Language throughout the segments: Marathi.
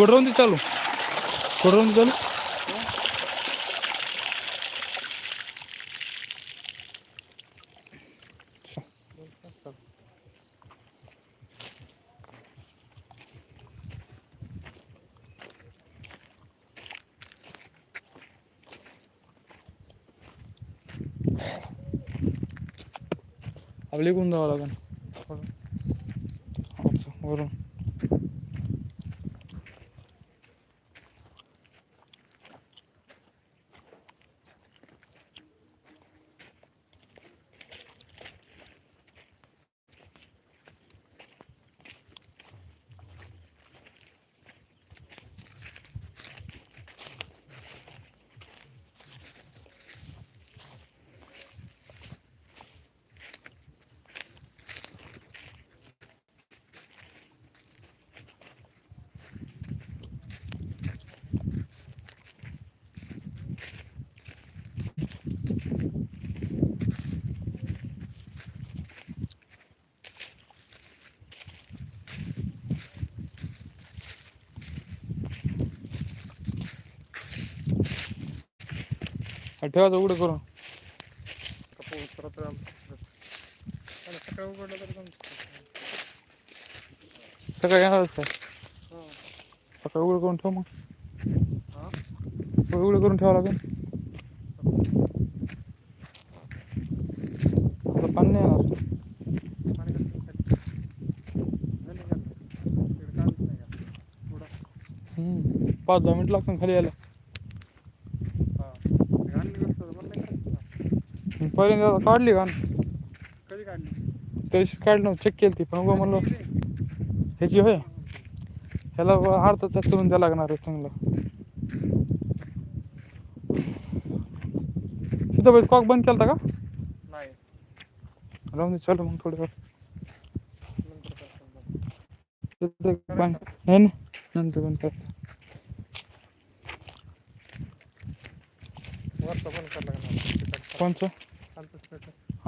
थोडं राहून दे चालू थोडं राहून दे चालू आपल्या इकडून जावं लागेल अच्छा वरून ठेवायचं उघडं करून. कपूस परत आणि सकाळी उघडलं तरी पण सकाळी हां. सकाळी उघडं करून ठेव मग. हां? उघडं करून ठेवावं लागेल. आता पाणी नाही येणार. हम्म. पाच दहा मिनिट लागतात खाली यायला. पहिल्यांदा काढली का? कधी काढली? त्याशी काढली नव्हती चेक केली ती पण म्हणलं ह्याची होय. ह्याला अर्धा तास चलून द्यावं लागणार आहे चांगलं. तिथं कॉक बंद केलता का? नाही. राहून चालू मग थोडं. बंद. नंतर बंद. कोणचं?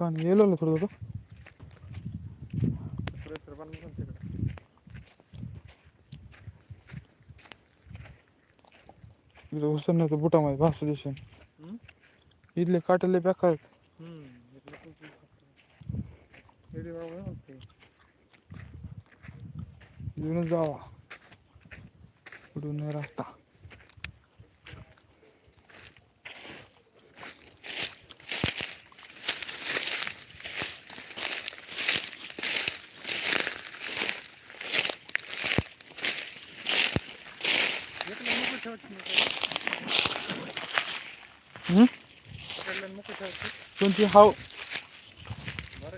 पण गेलो ना थोडं थोडं. इथं नाही तर बुटामध्ये भास दिसेल? इथले काटेले बेकार आहेत. हम्म. इकडे खूप दिवस लागतो. इकडे बाबा आहे मग ते. घेऊन जावा कुठून नाही राहता इकडे मोकळं ठेवायचं नाही का? हम्म? इकडलं मोकळं ठेवायचं. कोणती हाव बरं.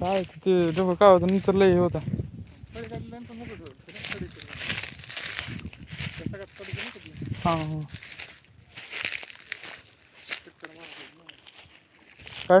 काय ते डोकं काय होतं नंतर लय होता हा हो आणि तो मोकळं ठेवायचं. ते नाही कडी केलं. त्या चक्कर काय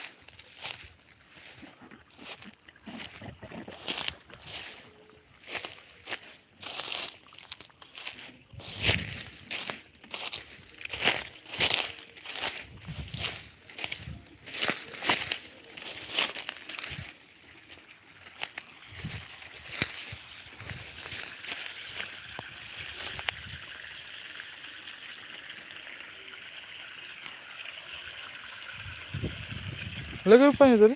ना. लगेच पाणी तरी.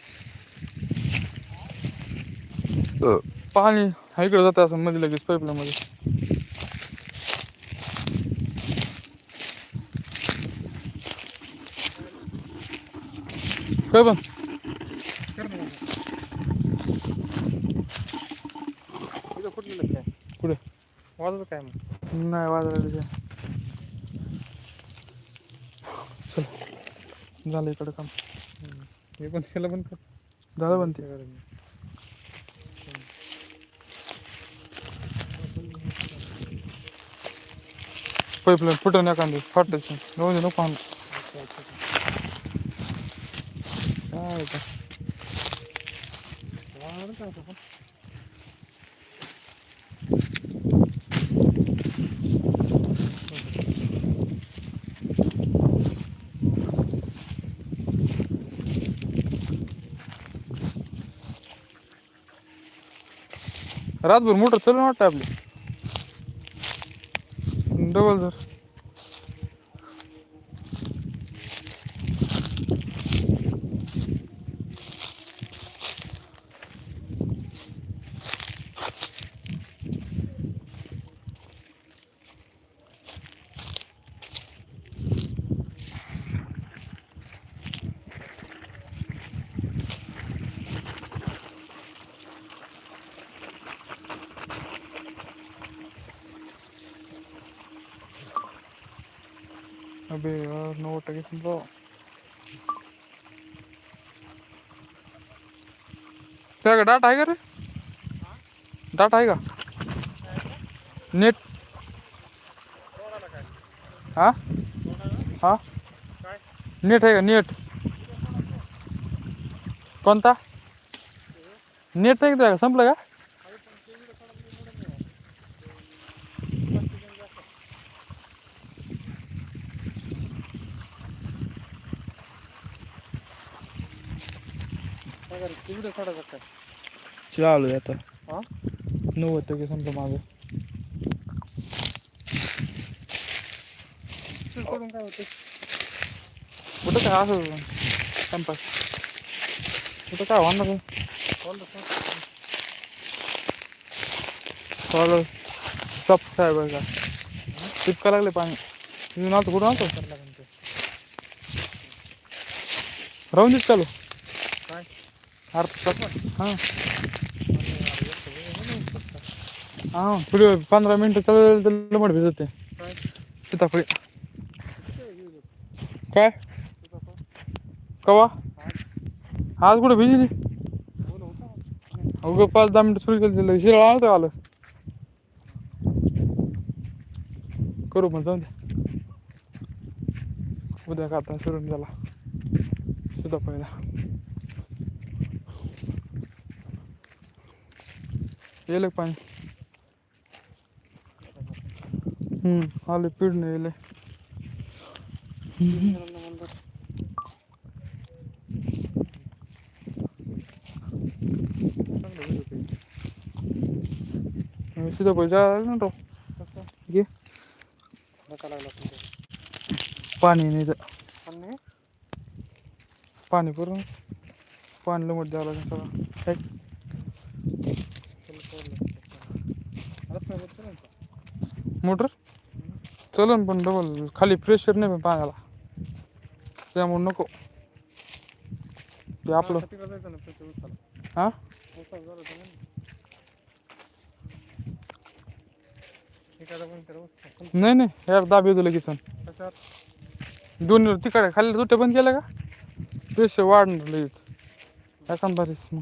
पाणी हा इकडे जातं असं मध्ये लगेच पाईपलाईन मध्ये काय पण. इथं फुटलेलं काय काय मग? नाही वाजवायला ते चल. झालं इकडं काम. हे पण त्याला पण दादा बनते। पाईपलाईन फुटून एखादी फाटायची जाऊ दे नको काय होतं रातभर मोटर चालून वाटतं आपली. डबल जर. अबे यार नोट आगे सुन रहा क्या डाट आएगा रे? डाट आएगा? नेट। हाँ? हाँ? नेट आएगा, नेट। कौन था? नेट नाही का तो संपलं का व्हिडिओ काढायचा काय चालू आहे आता. हा? नव्वद टक्के संपलं माझं. चल करून काय होते कुठं काय असं टाइमपास कुठं काय होणार नाही. चालू चप साहेब आहे का टिपका लागले पाणी. तिथून आलतो कुठं आलतो राहून देत चालू. हां हां पुढे पंधरा मिनटं चालू तर लमट भिजते सीताफळी काय कवा आज कुठे भिजली अगं पाच दहा मिनटं सुरू केली तिला शिराळ आलं आलं करू पण जाऊन दे उद्या का आता सुरून झाला सुद्धा ये ले पानी। हम्म हाँ पीड़ नहीं ले हम्म। सीधा तो पैसा ना तो। ये। पानी नहीं था पानी? नाही पाणी करून पाणी लमट द्यावं लागेल सगळं मोटर? चलन पण डबल खाली प्रेशर नाही पण पाण्याला. त्यामुळे नको. ते आपलं हा नाही. नाही यार दाब येतो लगेच दोन तिकडे खाली सुट्टे बंद केलं का? प्रेशर वाढणार लगेच. एखाद मग.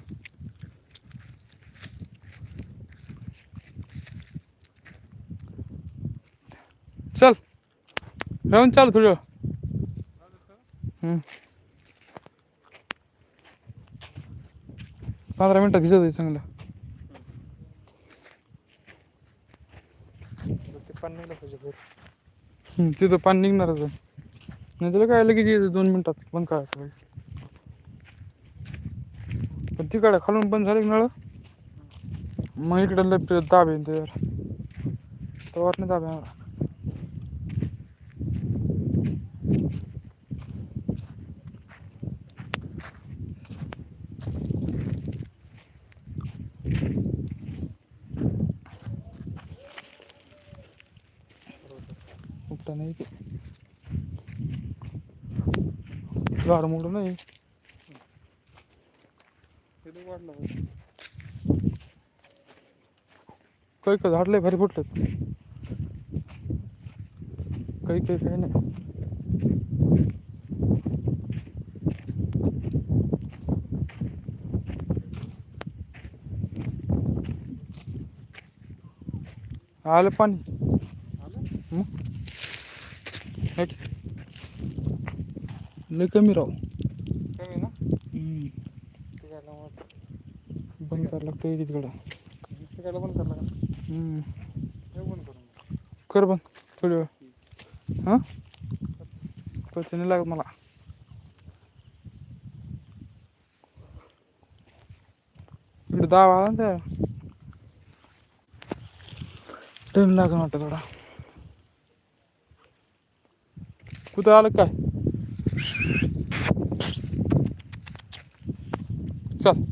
राहून चाल थोडं. पंधरा मिनटात भिजत आहे चांगलं. ते पण निघलं पाहिजे तिथं पाणी निघणारच आहे. नाही त्याला काय लगेच येतं दोन मिनिटात बंद करायचं पाहिजे पण तिकडे खालून बंद झाले नळ? मग इकडे लय दाब येईल त्याच्यावर. तेव्हा नाही दाब येणार नाही. झाड मोठं नाही. वाढलं पाहिजे. काही काही झाड लय भारी फुटलेत. काही काही काही नाही. आलं पाणी. हे घे. लय कमी राव. कमी ना? बंद करायला लागतं तिकडं ते काय बंद करला का हम्म. हे बंद करून. मग. कर बंद. थोडी वेळ. हां? पैसे नाही लागत मला. इकडे दावा आला ना टाईम लागेल वाटतं थोडा कुठं आलं काय चल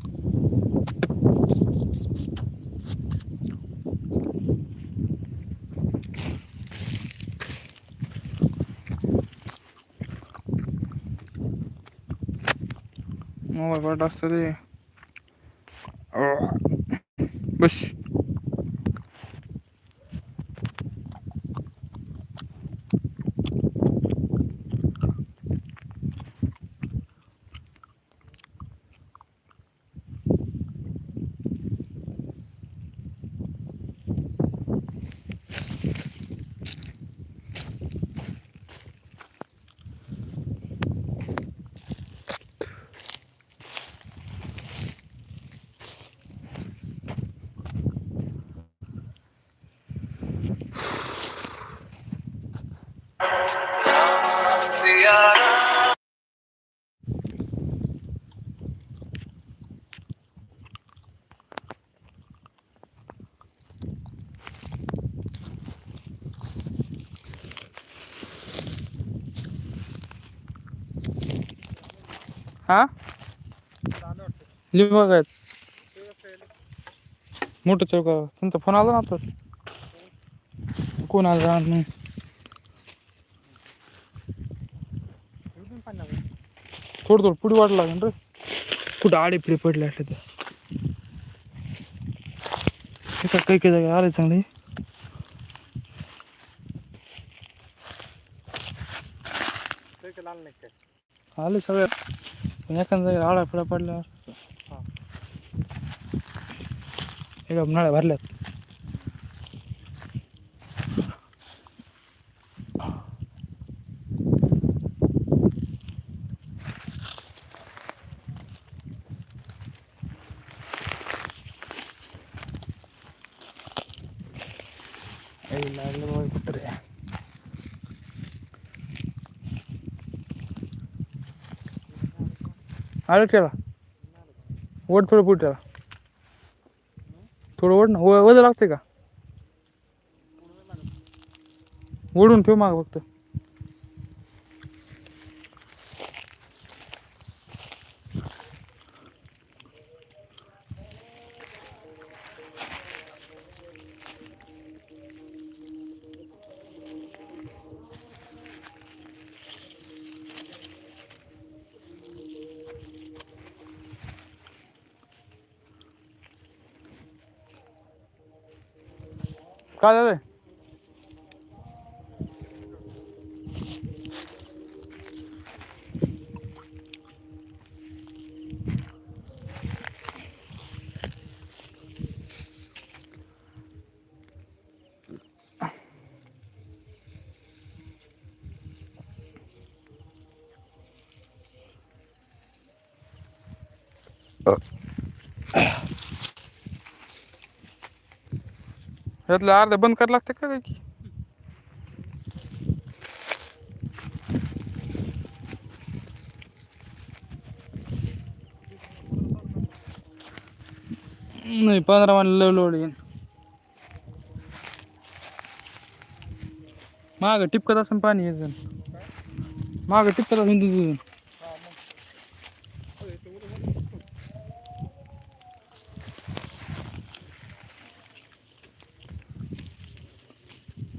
मोबाईल असतं ते बस हा? लिंबा काय ते कसं आहे? मोठं चौक तुमचा फोन आला ना आता? कोण आला नाही. थोडं थोडं पुढे वाट लागेल रे. कुठं आडे पिढे पडले असले ते काही काही जागा आले चांगले. आले सगळे. ಯಾಕಂದರೆ ಆಳ ಫಲ ಪಡಲ ಈಗ ನಾಳೆ ಬರಲೇ ಇಲ್ಲ ಅಲ್ಲಿ ಹೋಗ್ಬಿಟ್ರೆ आलं ठेवा. ओढ थोडं पुढे ठेवा. थोडं ओढ ना व- वजन लागते का? ओढून ठेव माग फक्त. Cállate. Oh. यातलं अर्ध बंद करायला लागते का काय की नाही पंधरा मान लव लोड येईन. माग टिपकत असं पाणी यायचं माग टिपकत असून तुझं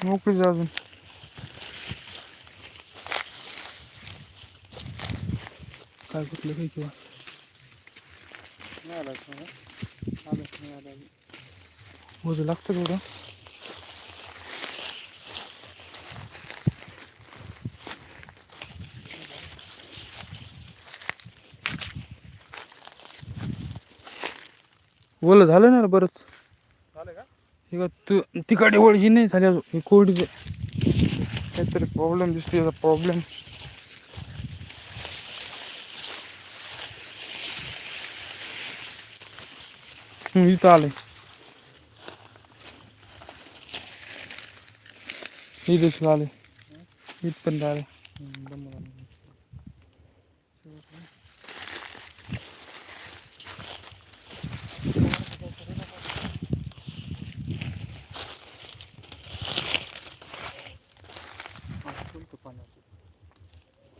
मोकळी अजून काय कुठलं काही किंवा? नाही आला मोजू लागतं थोडं ओलं झालं ना बरंच. का तू तिकडे नाही झाली अजून हे कोरडीचे काहीतरी प्रॉब्लेम प्रॉब्लेम आले आले हम्म, दम झाला. असं फुलतं पाणी असं.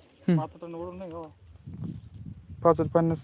हम्म. पाच टन ओढून नाही गावा पाच पन्नास